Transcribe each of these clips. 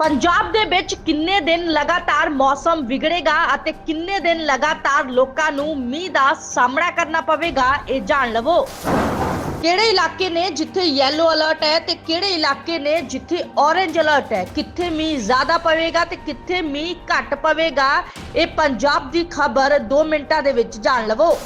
ਪੰਜਾਬ ਦੇ ਵਿੱਚ ਕਿੰਨੇ ਦਿਨ ਲਗਾਤਾਰ ਮੌਸਮ ਵਿਗੜੇਗਾ ਅਤੇ ਕਿੰਨੇ ਦਿਨ ਲਗਾਤਾਰ ਲੋਕਾਂ ਨੂੰ ਮੀਂਹ ਦਾ ਸਾਹਮਣਾ ਕਰਨਾ ਪਵੇਗਾ, ਇਹ ਜਾਣ ਲਵੋ। ਕਿਹੜੇ ਇਲਾਕੇ ਨੇ ਜਿੱਥੇ ਯੈਲੋ ਅਲਰਟ ਹੈ ਤੇ ਕਿਹੜੇ ਇਲਾਕੇ ਨੇ ਜਿੱਥੇ ਔਰੇਂਜ ਅਲਰਟ ਹੈ? ਕਿੱਥੇ ਮੀਂਹ ਜ਼ਿਆਦਾ ਪਵੇਗਾ ਤੇ ਕਿੱਥੇ ਮੀਂਹ ਘੱਟ ਪਵੇਗਾ? ਇਹ ਪੰਜਾਬ ਦੀ ਖਬਰ 2 ਮਿੰਟਾਂ ਦੇ ਵਿੱਚ ਜਾਣ ਲਵੋ।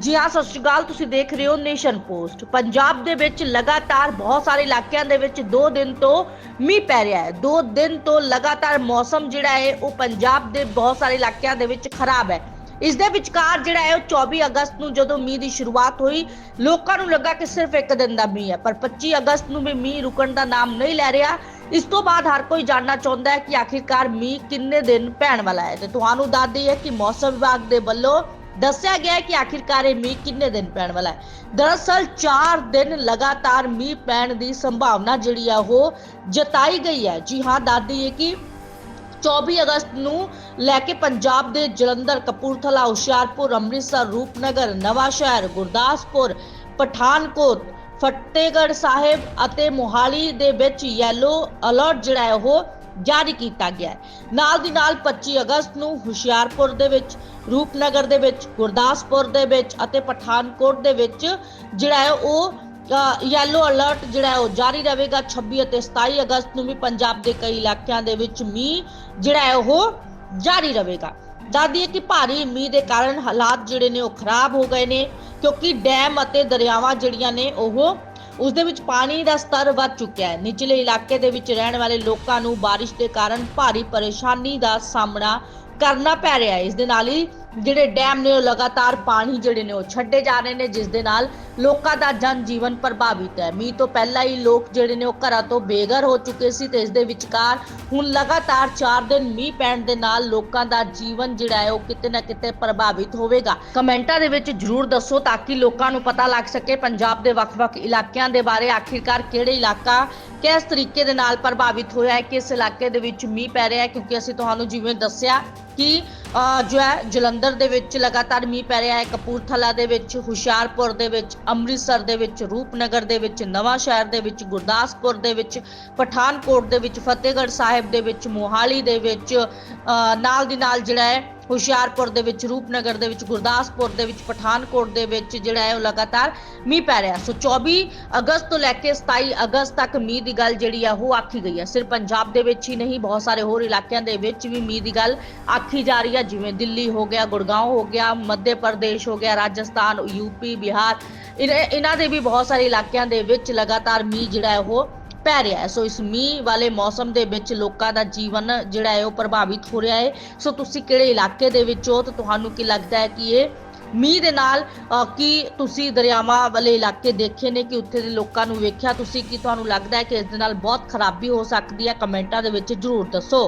ਜੀ ਹਾਂ, ਸਤਿ ਸ਼੍ਰੀ ਅਕਾਲ, ਤੁਸੀਂ ਦੇਖ ਰਹੇ ਹੋ ਨੇਸ਼ਨ ਪੋਸਟ। ਪੰਜਾਬ ਦੇ ਵਿੱਚ ਲਗਾਤਾਰ ਬਹੁਤ ਸਾਰੇ ਇਲਾਕਿਆਂ ਦੇ ਵਿੱਚ 2 ਦਿਨ ਤੋਂ ਮੀਂਹ ਪੈ ਰਿਹਾ ਹੈ। 2 ਦਿਨ ਤੋਂ ਲਗਾਤਾਰ ਮੌਸਮ ਜਿਹੜਾ ਹੈ, ਉਹ ਪੰਜਾਬ ਦੇ ਬਹੁਤ ਸਾਰੇ ਇਲਾਕਿਆਂ ਦੇ ਵਿੱਚ ਖਰਾਬ ਹੈ। ਇਸ ਦੇ ਵਿਚਕਾਰ ਜਿਹੜਾ ਹੈ, ਉਹ 24 ਅਗਸਤ ਨੂੰ ਜਦੋਂ ਮੀਂਹ ਦੀ ਸ਼ੁਰੂਆਤ ਹੋਈ, ਲੋਕਾਂ ਨੂੰ ਲੱਗਾ ਕਿ ਸਿਰਫ ਇੱਕ ਦਿਨ ਦਾ ਮੀਂਹ ਹੈ, ਪਰ 25 ਅਗਸਤ ਨੂੰ ਵੀ ਮੀਂਹ ਰੁਕਣ ਦਾ ਨਾਮ ਨਹੀਂ ਲੈ ਰਿਹਾ। ਇਸ ਤੋਂ ਬਾਅਦ ਹਰ ਕੋਈ ਜਾਣਨਾ ਚਾਹੁੰਦਾ ਹੈ ਕਿ ਆਖਿਰਕਾਰ ਮੀਂਹ ਕਿੰਨੇ ਦਿਨ ਪੈਣ ਵਾਲਾ ਹੈ। ਤੇ ਤੁਹਾਨੂੰ ਦੱਸ ਦਈਏ ਕਿ ਮੌਸਮ ਵਿਭਾਗ ਦੇ ਵੱਲੋਂ ਦੱਸਿਆ ਗਿਆ ਹੈ ਕਿ ਆਖਿਰਕਾਰ ਇਹ ਮੀਂਹ ਕਿੰਨੇ ਦਿਨ ਪੈਣ ਵਾਲਾ ਹੈ? ਦਰਅਸਲ 4 ਦਿਨ ਲਗਾਤਾਰ ਮੀਂਹ ਪੈਣ ਦੀ ਸੰਭਾਵਨਾ ਜਿਹੜੀ ਆ ਉਹ ਜਤਾਈ ਗਈ ਹੈ। ਜੀ ਹਾਂ, ਦੱਸ ਦਈਏ ਕਿ 24 ਅਗਸਤ ਨੂੰ ਲੈ ਕੇ ਪੰਜਾਬ ਦੇ ਜਲੰਧਰ, ਕਪੂਰਥਲਾ, ਹੁਸ਼ਿਆਰਪੁਰ, ਅੰਮ੍ਰਿਤਸਰ, ਰੂਪਨਗਰ ਨਵਾਂ ਸ਼ਹਿਰ ਗੁਰਦਾਸਪੁਰ, ਪਠਾਨਕੋਟ, ਫਤਿਹਗੜ੍ਹ ਸਾਹਿਬ ਅਤੇ ਮੋਹਾਲੀ ਦੇ ਵਿੱਚ ਯੈਲੋ ਅਲਰਟ ਜਿਹੜਾ ਹੈ ਉਹ ਜਾਰੀ ਕੀਤਾ ਗਿਆ ਹੈ। ਨਾਲ ਦੀ ਨਾਲ 25 ਅਗਸਤ ਨੂੰ ਹੁਸ਼ਿਆਰਪੁਰ ਦੇ ਵਿੱਚ, ਰੂਪਨਗਰ ਦੇ ਵਿੱਚ, ਗੁਰਦਾਸਪੁਰ ਦੇ ਵਿੱਚ ਅਤੇ ਪਠਾਨਕੋਟ ਦੇ ਵਿੱਚ ਜਿਹੜਾ ਹੈ ਉਹ ਯੈਲੋ ਅਲਰਟ ਜਿਹੜਾ ਉਹ ਜਾਰੀ ਰਹੇਗਾ। 26 ਅਤੇ 27 ਅਗਸਤ ਨੂੰ ਵੀ ਪੰਜਾਬ ਦੇ ਕਈ ਇਲਾਕਿਆਂ ਦੇ ਵਿੱਚ ਮੀਂਹ ਜਿਹੜਾ ਹੈ ਉਹ ਜਾਰੀ ਰਹੇਗਾ। ਦੱਸਦੀ ਕਿ ਭਾਰੀ ਮੀਂਹ ਦੇ ਕਾਰਨ ਹਾਲਾਤ ਜਿਹੜੇ ਨੇ ਉਹ ਖਰਾਬ ਹੋ ਗਏ ਨੇ, ਕਿਉਂਕਿ ਡੈਮ ਅਤੇ ਦਰਿਆਵਾਂ ਜਿਹੜੀਆਂ ਨੇ ਉਹ ਉਸ ਦੇ ਵਿੱਚ ਪਾਣੀ ਦਾ ਸਤਰ ਵੱਧ ਚੁੱਕਿਆ ਹੈ। ਨਿਚਲੇ ਇਲਾਕੇ ਦੇ ਵਿੱਚ ਰਹਿਣ ਵਾਲੇ ਲੋਕਾਂ ਨੂੰ ਬਾਰਿਸ਼ ਦੇ ਕਾਰਨ ਭਾਰੀ ਪਰੇਸ਼ਾਨੀ ਦਾ ਸਾਹਮਣਾ ਕਰਨਾ ਪੈ ਰਿਹਾ ਹੈ। ਇਸ ਦੇ ਨਾਲ ਹੀ ਜਿਹੜੇ ਡੈਮ ਨੇ ਉਹ ਲਗਾਤਾਰ ਪਾਣੀ ਜਿਹੜੇ ਨੇ ਉਹ ਛੱਡੇ ਜਾ ਰਹੇ ਨੇ, ਜਿਸ ਦੇ ਨਾਲ ਲੋਕਾਂ ਦਾ ਜਨ ਜੀਵਨ ਪ੍ਰਭਾਵਿਤ ਹੈ। ਮੀਂਹ ਤੋਂ ਪਹਿਲਾਂ ਹੀ ਲੋਕ ਜਿਹੜੇ ਨੇ ਉਹ ਘਰਾਂ ਤੋਂ ਬੇਘਰ ਹੋ ਚੁੱਕੇ ਸੀ ਤੇ ਇਸ ਦੇ ਵਿਚਕਾਰ ਹੁਣ ਲਗਾਤਾਰ 4 ਦਿਨ ਮੀਂਹ ਪੈਣ ਦੇ ਨਾਲ ਲੋਕਾਂ ਦਾ ਜੀਵਨ ਜਿਹੜਾ ਹੈ ਉਹ ਕਿਤੇ ਨਾ ਕਿਤੇ ਪ੍ਰਭਾਵਿਤ ਹੋਵੇਗਾ। ਕਮੈਂਟਾਂ ਦੇ ਵਿੱਚ ਜਰੂਰ ਦੱਸੋ ਤਾਂ ਕਿ ਲੋਕਾਂ ਨੂੰ ਪਤਾ ਲੱਗ ਸਕੇ ਪੰਜਾਬ ਦੇ ਵੱਖ-ਵੱਖ ਇਲਾਕਿਆਂ ਦੇ ਬਾਰੇ, ਆਖਿਰਕਾਰ ਕਿਹੜੇ ਇਲਾਕਾ ਕਿਸ ਤਰੀਕੇ ਦੇ ਨਾਲ ਪ੍ਰਭਾਵਿਤ ਹੋਇਆ ਹੈ, ਕਿਸ ਇਲਾਕੇ ਦੇ ਵਿੱਚ ਮੀਂਹ ਪੈ ਰਿਹਾ ਹੈ, ਕਿਉਂਕਿ ਅਸੀਂ ਤੁਹਾਨੂੰ ਜਿਵੇਂ ਦੱਸਿਆ ਕਿ ਜੋ ਹੈ ਜਲੰਧਰ ਦੇ ਵਿੱਚ ਲਗਾਤਾਰ ਮੀਂਹ ਪੈ ਰਿਹਾ ਹੈ, ਕਪੂਰਥਲਾ ਦੇ ਵਿੱਚ, ਹੁਸ਼ਿਆਰਪੁਰ ਦੇ ਵਿੱਚ, ਅੰਮ੍ਰਿਤਸਰ ਦੇ ਵਿੱਚ, ਰੂਪਨਗਰ ਦੇ ਵਿੱਚ, ਨਵਾਂ ਸ਼ਹਿਰ ਦੇ ਵਿੱਚ, ਗੁਰਦਾਸਪੁਰ ਦੇ ਵਿੱਚ, ਪਠਾਨਕੋਟ ਦੇ ਵਿੱਚ, ਫਤਿਹਗੜ੍ਹ ਸਾਹਿਬ ਦੇ ਵਿੱਚ, ਮੋਹਾਲੀ ਦੇ ਵਿੱਚ ਨਾਲ ਦੀ ਨਾਲ ਜਿਹੜਾ ਹੈ ਹੁਸ਼ਿਆਰਪੁਰ ਦੇ ਵਿੱਚ, ਰੂਪਨਗਰ ਦੇ ਵਿੱਚ, ਗੁਰਦਾਸਪੁਰ ਦੇ ਵਿੱਚ, ਪਠਾਨਕੋਟ ਦੇ ਵਿੱਚ ਜਿਹੜਾ ਹੈ ਉਹ ਲਗਾਤਾਰ ਮੀਂਹ ਪੈ ਰਿਹਾ। ਸੋ 24 ਅਗਸਤ ਤੋਂ ਲੈ ਕੇ 27 ਅਗਸਤ ਤੱਕ ਮੀਂਹ ਦੀ ਗੱਲ ਜਿਹੜੀ ਆ ਉਹ ਆਖੀ ਗਈ ਹੈ। ਸਿਰਫ ਪੰਜਾਬ ਦੇ ਵਿੱਚ ਹੀ ਨਹੀਂ, ਬਹੁਤ ਸਾਰੇ ਹੋਰ ਇਲਾਕਿਆਂ ਦੇ ਵਿੱਚ ਵੀ ਮੀਂਹ ਦੀ ਗੱਲ ਆਖੀ ਜਾ ਰਹੀ ਹੈ। ਜਿਵੇਂ ਦਿੱਲੀ ਹੋ ਗਿਆ ਗੁੜਗਾਉਂ ਹੋ ਗਿਆ, ਮੱਧ ਪ੍ਰਦੇਸ਼ ਹੋ ਗਿਆ, ਰਾਜਸਥਾਨ ਯੂਪੀ ਬਿਹਾਰ, ਇਨ- ਇਹਨਾਂ ਦੇ ਵੀ ਬਹੁਤ ਸਾਰੇ ਇਲਾਕਿਆਂ ਦੇ ਵਿੱਚ ਲਗਾਤਾਰ ਮੀਂਹ ਜਿਹੜਾ ਹੈ ਉਹ ਪੈ ਰਿਹਾ ਹੈ। ਸੋ ਇਸ ਮੀਂਹ ਵਾਲੇ ਮੌਸਮ ਦੇ ਵਿੱਚ ਲੋਕਾਂ ਦਾ ਜੀਵਨ ਜਿਹੜਾ ਹੈ ਉਹ ਪ੍ਰਭਾਵਿਤ ਹੋ ਰਿਹਾ ਹੈ। ਸੋ ਤੁਸੀਂ ਕਿਹੜੇ ਇਲਾਕੇ ਦੇ ਵਿੱਚ ਹੋ ਤੇ ਤੁਹਾਨੂੰ ਕੀ ਲੱਗਦਾ ਹੈ ਕਿ ਇਹ ਮੀਂਹ ਦੇ ਨਾਲ ਕੀ ਤੁਸੀਂ ਦਰਿਆਵਾਂ ਵਾਲੇ ਇਲਾਕੇ ਦੇਖੇ ਨੇ ਕਿ ਉੱਥੇ ਦੇ ਲੋਕਾਂ ਨੂੰ ਵੇਖਿਆ? ਤੁਸੀਂ ਕੀ ਤੁਹਾਨੂੰ ਲੱਗਦਾ ਹੈ ਕਿ ਇਸ ਦੇ ਨਾਲ ਬਹੁਤ ਖਰਾਬੀ ਹੋ ਸਕਦੀ ਹੈ? ਕਮੈਂਟਾਂ ਦੇ ਵਿੱਚ ਜਰੂਰ ਦੱਸੋ।